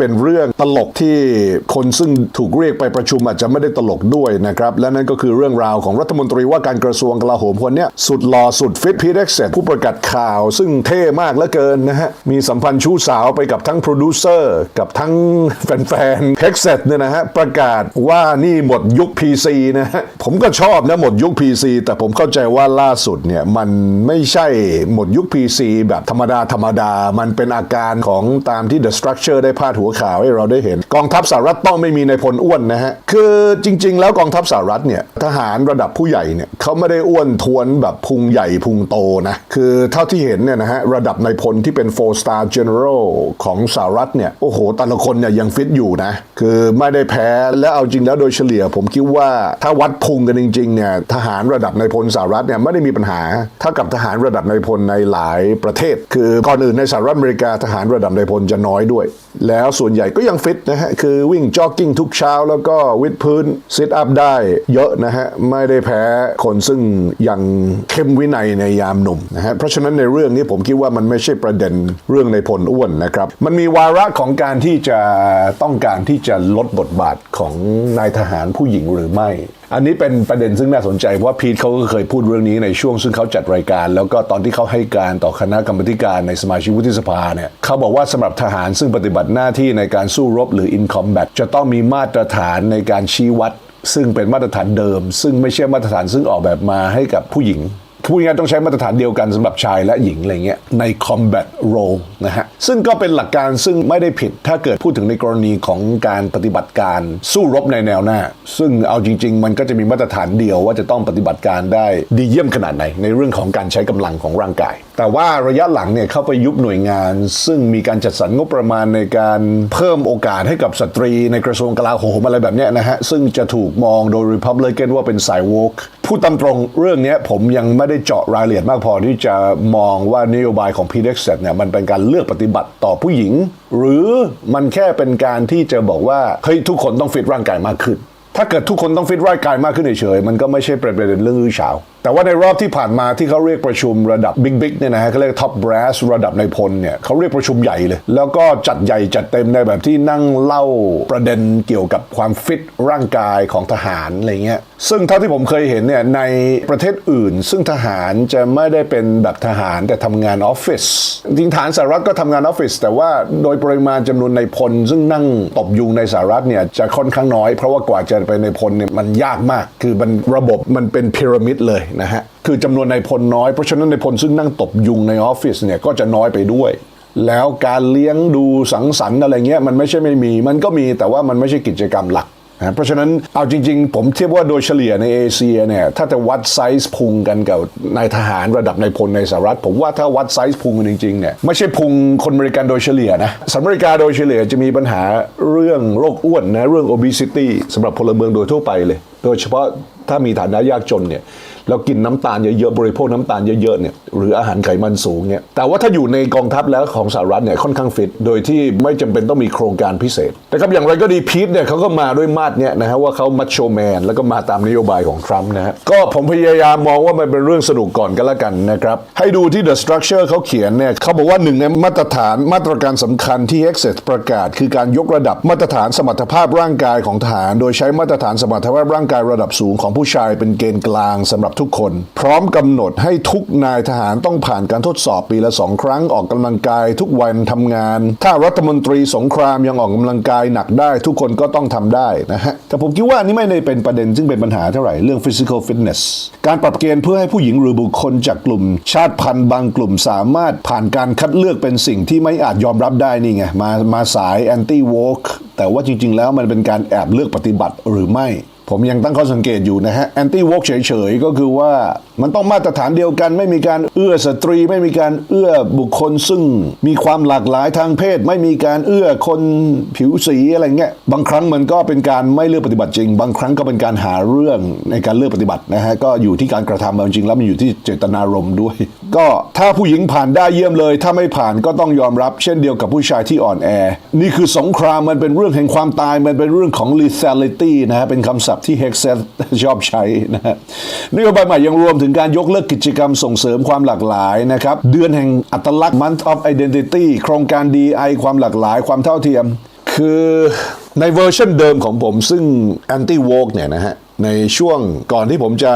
เป็นเรื่องตลกที่คนซึ่งถูกเรียกไปประชุมอาจจะไม่ได้ตลกด้วยนะครับ และนั่นก็คือเรื่องราวของรัฐมนตรีว่าการกระทรวงกลาโหมคนนี้สุดหล่อสุดฟิตพีเด็กเซตผู้ประกาศข่าว ซึ่งเท่มากเหลือเกินนะฮะ มีสัมพันธ์ชู้สาวไปกับทั้งโปรดิวเซอร์ กับทั้งแฟนๆเฮกเซตเนี่ยนะฮะ ประกาศว่านี่หมดยุค PC นะฮะ ผมก็ชอบนะหมดยุค PC แต่ผมเข้าใจว่าล่าสุดเนี่ยมันไม่ใช่หมดยุค PC แบบธรรมดาธรรมดามันเป็นอาการของตามที่ The Structure ได้พาดหัวข่าวให้เราได้เห็น กองทัพสหรัฐต้องไม่มีในพลอ้วนนะฮะคือจริง ๆ แล้วกองทัพสหรัฐเนี่ยทหารระดับผู้ใหญ่เนี่ยเขาไม่ได้อ้วนทวนแบบพุงใหญ่พุงโตนะคือเท่าที่เห็นเนี่ยนะฮะระดับในพลที่เป็น four star general ของสหรัฐเนี่ยโอ้โหแต่ละคนเนี่ยยังฟิตอยู่นะคือไม่ได้แพ้และเอาจริงแล้วโดยเฉลี่ย ผมคิดว่าถ้าวัดพุงกันจริงๆเนี่ยทหารระดับในพลสหรัฐเนี่ยไม่ได้มีปัญหาเท่ากับทหารระดับในพลในหลายประเทศ คือก่อนอื่นในสหรัฐอเมริกาทหารระดับในพลจะน้อยด้วย แล้วส่วนใหญ่ก็ยังฟิตนะฮะ คือวิ่งจ็อกกิ้งทุกเช้าแล้วก็วิดพื้นซิทอัพได้เยอะนะฮะ ไม่ได้แพ้คนซึ่งยังเข้มวินัยในยามหนุ่มนะฮะ เพราะฉะนั้นในเรื่องนี้ผมคิดว่ามันไม่ใช่ประเด็นเรื่องในพลอ้วนนะครับ มันมีวาระของการที่จะต้องการที่จะลดบทบาทของนายทหารผู้หญิงหรือไม่ อันนี้เป็นประเด็นซึ่งน่าสนใจ เพราะว่าพีทเขาก็เคยพูดเรื่องนี้ในช่วงซึ่งเขาจัดรายการ แล้วก็ตอนที่เขาให้การต่อคณะกรรมการในสมาชิกวุฒิสภาเนี่ยเขาบอกว่าสำหรับทหารซึ่งปฏิบัติหน้าที่ในการสู้รบหรือ in combat จะต้องมีมาตรฐานในการชี้วัด ซึ่งเป็นมาตรฐานเดิม ซึ่งไม่ใช่มาตรฐานซึ่งออกแบบมาให้กับผู้หญิง พูดง่ายต้องใช้มาตรฐานเดียวกันสำหรับชายและหญิงอะไรเงี้ยใน combat role นะฮะ ซึ่งก็เป็นหลักการซึ่งไม่ได้ผิด ถ้าเกิดพูดถึงในกรณีของการปฏิบัติการสู้รบในแนวหน้า ซึ่งเอาจริง ๆ มันก็จะมีมาตรฐานเดียวว่าจะต้องปฏิบัติการได้ดีเยี่ยมขนาดไหนในเรื่องของการใช้กำลังของร่างกาย แต่ว่าระยะหลังเนี่ยเข้าไปยุบหน่วยงาน ซึ่งมีการจัดสรรงบประมาณในการเพิ่มโอกาสให้กับสตรีในกระทรวงกลาโหมอะไรแบบนี้นะฮะ ซึ่งจะถูกมองโดย Republican ว่าเป็นสายวกพูดตามตรงเรื่องนี้ผมยังไม่ได้เจาะรายละเอียดมากพอที่จะมองว่านโยบายของ p d x เนี่ยมันเป็นการเลือกปฏิบัติต่อผู้หญิง หรือมันแค่เป็นการที่จะบอกว่าเฮ้ยทุกคนต้องฟิตร่างกายมากขึ้น ถ้าเกิดทุกคนต้องฟิตร่างกายมากขึ้นเฉยๆมันก็ไม่ใช่ประเด็นเรื่องอื้อฉาว แต่ว่าในรอบที่ผ่านมาที่เขาเรียกประชุมระดับบิ๊กบิ๊กเนี่ยนะฮะเขาเรียกท็อปบรสระดับในพลเนี่ยเขาเรียกประชุมใหญ่เลย แล้วก็จัดใหญ่จัดเต็มในแบบที่นั่งเล่าประเด็นเกี่ยวกับความฟิตร่างกายของทหารอะไรเงี้ยซึ่งเท่าที่ผมเคยเห็นเนี่ยในประเทศอื่น ซึ่งทหารจะไม่ได้เป็นแบบทหารแต่ทำงานออฟฟิศจริงฐานสหรัฐก็ทำงานออฟฟิศแต่ว่าโดยปริมาณจำนวนในพล ซึ่งนั่งตบยุงในสหรัฐเนี่ยจะค่อนข้างน้อยเพราะว่ากว่าจะไปในพลเนี่ยมันยากมาก คือมันระบบมันเป็นพีระมิดเลยนะฮะ คือจำนวนในพลน้อย เพราะฉะนั้นในพลซึ่งนั่งตบยุงในออฟฟิศเนี่ยก็จะน้อยไปด้วย แล้วการเลี้ยงดูสังสรรค์อะไรเงี้ยมันไม่ใช่ไม่มี มันก็มีแต่ว่ามันไม่ใช่กิจกรรมหลัก นะเพราะฉะนั้นเอาจริง ๆ ผมเทียบว่าโดยเฉลี่ยในเอเชียเนี่ยถ้าจะวัดไซส์พุงกันกับนายทหารระดับนายพลในสหรัฐ ผมว่าถ้าวัดไซส์พุงกันจริงๆเนี่ยไม่ใช่พุงคนอเมริกันโดยเฉลี่ยนะสหรัฐอเมริกาโดยเฉลี่ยจะมีปัญหาเรื่องโรคอ้วนนะเรื่อง obesity สำหรับพลเมืองโดยทั่วไปเลย โดยเฉพาะถ้ามีฐานะยากจนเนี่ย เรากินน้ำตาลเยอะๆบริโภคน้ำตาลเยอะๆเนี่ยหรืออาหารไขมันสูงเนี่ยแต่ว่าถ้าอยู่ในกองทัพแล้วของสหรัฐเนี่ยค่อนข้างฟิต โดยที่ไม่จำเป็นต้องมีโครงการพิเศษนะครับอย่างไรก็ดีพีทเนี่ยเขาก็มาด้วยมาดเนี่ยนะฮะว่าเขามัชโชแมนแล้วก็มาตามนโยบายของทรัมป์นะฮะก็ผมพยายามมองว่ามันเป็นเรื่องสนุกก่อนกันละกันนะครับให้ดูที่ The Structure เขาเขียนเนี่ยเขาบอกว่าหนึ่งในมาตรฐานมาตรการสำคัญที่ Access ประกาศ คือการยกระดับมาตรฐานสมรรถภาพร่างกายของทหาร โดยใช้มาตรฐานสมรรถภาพร่างกายระดับสูงของผู้ชายเป็นเกณฑ์กลางสำหรับทุกคน พร้อมกำหนดให้ทุกนายทหารต้องผ่านการทดสอบปีละสองครั้งออกกำลังกายทุกวันทำงาน ถ้ารัฐมนตรีสงครามยังออกกำลังกายหนักได้ ทุกคนก็ต้องทำได้นะฮะแต่ผมคิดว่านี่ไม่ได้เป็นประเด็นซึ่งเป็นปัญหาเท่าไหร่เรื่อง physical fitness การปรับเกณฑ์เพื่อให้ผู้หญิงหรือบุคคลจากกลุ่ม ชาติพันธุ์บางกลุ่มสามารถผ่านการคัดเลือกเป็นสิ่งที่ไม่อาจยอมรับได้นี่ไงมามาสาย anti woke แต่ว่าจริง ๆ แล้วมันเป็นการแอบเลือกปฏิบัติหรือไม่ ผมยังตั้งข้อสังเกตอยู่นะฮะแอนตี้วอกเฉยๆ ก็คือว่ามันต้องมาตรฐานเดียวกัน ไม่มีการเอื้อสตรี ไม่มีการเอื้อบุคคลซึ่งมีความหลากหลายทางเพศ ไม่มีการเอื้อคนผิวสีอะไรเงี้ยบางครั้งมันก็เป็นการไม่เลือกปฏิบัติจริง บางครั้งก็เป็นการหาเรื่องในการเลือกปฏิบัตินะฮะก็อยู่ที่การกระทำเอาจริงแล้วมันอยู่ที่เจตนารมณ์ด้วย ก็ถ้าผู้หญิงผ่านได้เยี่ยมเลย ถ้าไม่ผ่านก็ต้องยอมรับ เช่นเดียวกับผู้ชายที่อ่อนแอ นี่คือสงครามมันเป็นเรื่องแห่งความตายมันเป็นเรื่องของ lethality นะฮะเป็นคำศัพท์ที่ h e x ชอบใช้นะฮะนโยบายใหม่ยังรวมถึงการยกเลิกกิจกรรมส่งเสริมความหลากหลายนะครับเดือนแห่งอัตลักษณ์ month of identity โครงการ DI ความหลากหลายความเท่าเทียมคคือในเวอร์ชันเดิมของผมซึ่ง anti woke เนี่ยนะฮะ ในช่วงก่อนที่ผมจะ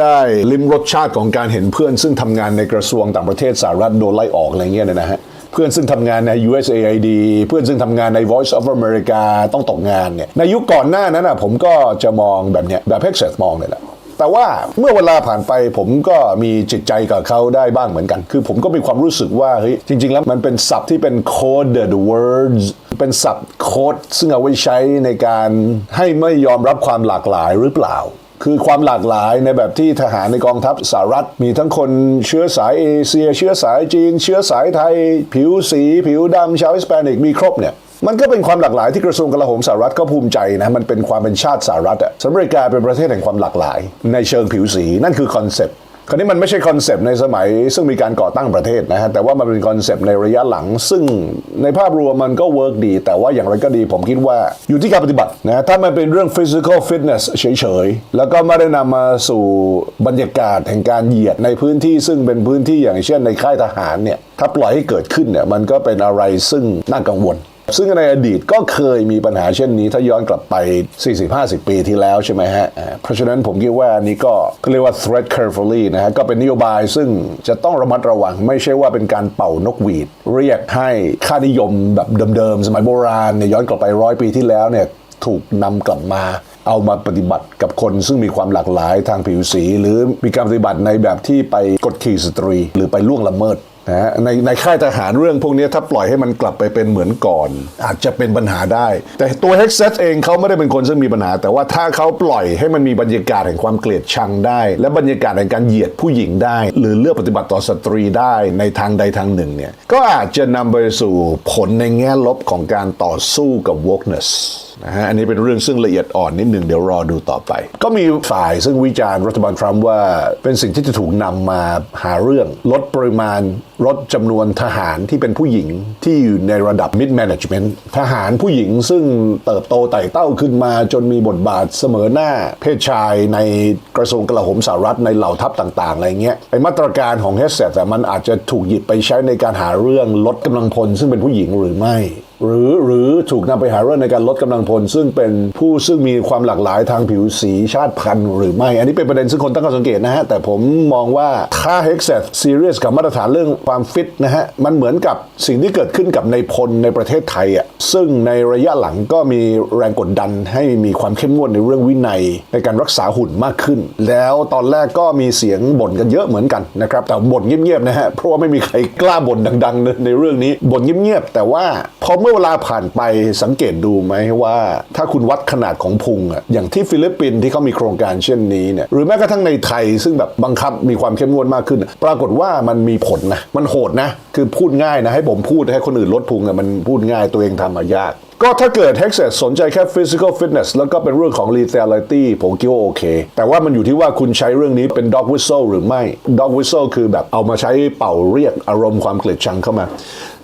ได้ลิ้มรสชาติของการเห็นเพื่อน ซึ่งทำงานในกระทรวงต่างประเทศสหรัฐโดนไล่ออกอะไรเงี้ยเนี่ยนะฮะเพื่อนซึ่งทำงานใน USAID เพื่อนซึ่งทำงานใน Voice of America ต้องตกงานเนี่ยในยุคก่อนหน้านั้นอะผมก็จะมองแบบเนี้ยแบบเพ็กเซสมองเลยแหละ แต่ว่าเมื่อเวลาผ่านไปผมก็มีจิตใจกับเขาได้บ้างเหมือนกัน คือผมก็มีความรู้สึกว่าเฮ้ยจริง ๆ แล้วมันเป็นศัพท์ที่เป็น coded words เป็นศัพท์โค้ดซึ่งเอาไว้ใช้ในการให้ไม่ยอมรับความหลากหลายหรือเปล่าคือความหลากหลายในแบบที่ทหารในกองทัพสหรัฐ มีทั้งคนเชื้อสายเอเชีย เชื้อสายจีน เชื้อสายไทย ผิวสี ผิวดำชาวฮิสแปนิกมีครบเนี่ย มันก็เป็นความหลากหลายที่กระทรวงกลาโหมสหรัฐก็ภูมิใจนะมันเป็นความเป็นชาติสหรัฐอะสหรัฐอเมริกาเป็นประเทศแห่งความหลากหลาย ในเชิงผิวสีนั่นคือคอนเซปต์คราวนี้มันไม่ใช่คอนเซปต์ในสมัย ซึ่งมีการก่อตั้งประเทศนะฮะแต่ว่ามันเป็นคอนเซปต์ในระยะหลัง ซึ่งในภาพรวมมันก็เวิร์กดี แต่ว่าอย่างไรก็ดีผมคิดว่าอยู่ที่การปฏิบัตินะถ้ามันเป็นเรื่อง physical fitness เฉยๆ แล้วก็ไม่ได้นำมาสู่บรรยากาศแห่งการเหยียดในพื้นที่ซึ่งเป็นพื้นที่อย่างเช่นในค่ายทหารเนี่ยถ้าปล่อยให้เกิดขึ้นเนี่ยมันก็เป็นอะไรซึ่งน่ากังวล ซึ่งในอดีตก็เคยมีปัญหาเช่นนี้ ถ้าย้อนกลับไป 40-50 ปีที่แล้วใช่ไหมฮะ เพราะฉะนั้นผมคิดว่าอันนี้ก็เขาเรียกว่า thread carefully นะฮะ ก็เป็นนโยบายซึ่งจะต้องระมัดระวัง ไม่ใช่ว่าเป็นการเป่านกหวีด เรียกให้ค่านิยมแบบเดิมๆ สมัยโบราณเนี่ยย้อนกลับไปร้อยปีที่แล้วเนี่ยถูกนำกลับมาเอามาปฏิบัติกับคนซึ่งมีความหลากหลายทางผิวสี หรือมีการปฏิบัติในแบบที่ไปกดขี่สตรี หรือไปล่วงละเมิด นะในในค่ายทหารเรื่องพวกนี้ถ้าปล่อยให้มันกลับไปเป็นเหมือนก่อน อาจจะเป็นปัญหาได้ แต่ตัว h e x e t เองเขาไม่ได้เป็นคนซึ่งมีปัญหา แต่ว่าถ้าเขาปล่อยให้มันมีบรรยากาศแห่งความเกลียดชังได้ และบรรยากาศแห่งการเหยียดผู้หญิงได้ หรือเลือกปฏิบัติต่อสตรีได้ในทางใดทางหนึ่งเนี่ยก็อาจจะนำไปสู่ผลในแง่ลบของการต่อสู้กับ wokeness นะฮะอันนี้เป็นเรื่องซึ่งละเอียดอ่อนนิดหนึ่งเดี๋ยวรอดูต่อไป ก็มีฝ่ายซึ่งวิจารณ์รัฐบาลทรัมป์ว่าเป็นสิ่งที่จะถูกนำมาหาเรื่องลดปริมาณ ลดจำนวนทหารที่เป็นผู้หญิงที่อยู่ในระดับ mid management ทหารผู้หญิงซึ่งเติบโตไต่เต้าขึ้นมาจนมีบทบาทเสมอหน้าเพศชายในกระทรวงกลาโหมสหรัฐในเหล่าทัพต่างๆอะไรเงี้ยไอมาตรการของเฮสเซตแต่มันอาจจะถูกหยิบไปใช้ในการหาเรื่องลดกำลังพลซึ่งเป็นผู้หญิงหรือไม่หรือหรือถูกนำไปหาเรื่องในการลดกำลังพล ซึ่งเป็นผู้ซึ่งมีความหลากหลายทางผิวสีชาติพันธุ์หรือไม่ อันนี้เป็นประเด็นซึ่งคนตั้งข้อสังเกตนะฮะ แต่ผมมองว่าถ้า h e x e t serious กับมาตรฐานเรื่องความความฟิตนะฮะ มันเหมือนกับสิ่งที่เกิดขึ้นกับในพลในประเทศไทยอะซึ่งในระยะหลังก็มีแรงกดดันให้มีความเข้มงวดในเรื่องวินัย ในการรักษาหุ่นมากขึ้น แล้วตอนแรกก็มีเสียงบ่นกันเยอะเหมือนกันนะครับแต่บ่นเงียบๆนะฮะเพราะว่าไม่มีใครกล้าบ่นดังๆในเรื่องนี้บ่นเงียบๆแต่ว่าพอเมื่อเวลาผ่านไปสังเกตดูไหมว่า ถ้าคุณวัดขนาดของพุงอะอย่างที่ฟิลิปปินส์ที่เขามีโครงการเช่นนี้เนี่ยหรือแม้กระทั่งในไทย ซึ่งแบบบังคับมีความเข้มงวดมากขึ้น ปรากฏว่ามันมีผลนะมันโหดนะ คือพูดง่ายนะ ให้ผมพูดให้คนอื่นลดพุงอะมันพูดง่ายตัวเองทำมายาก ก็ถ้าเกิด h e x e t สนใจแค่ physical fitness แล้วก็เป็นเรื่องของ lethality ผมคิดว่าโอเค แต่ว่ามันอยู่ที่ว่าคุณใช้เรื่องนี้เป็น dog whistle หรือไม่ dog whistle คือแบบเอามาใช้เป่าเรียกอารมณ์ความเกลียดชังเข้ามา